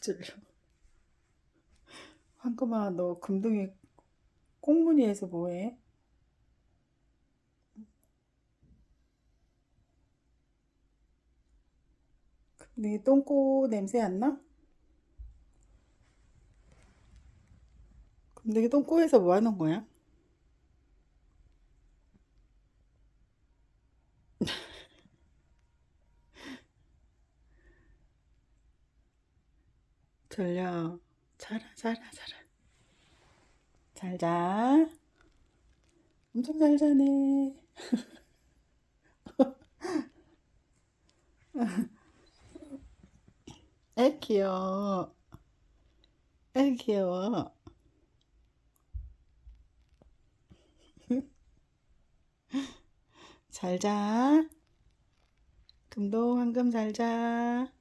졸려. 황금아 너 금둥이 꽁무니에서 뭐해? 금둥이 똥꼬 냄새 안 나? 금둥이 똥꼬에서 뭐 하는 거야? 졸려. 자라 자라 자라. 잘 자. 엄청 잘 자네. 애 귀여워. 애 귀여워. 잘 자. 금동 황금 잘 자.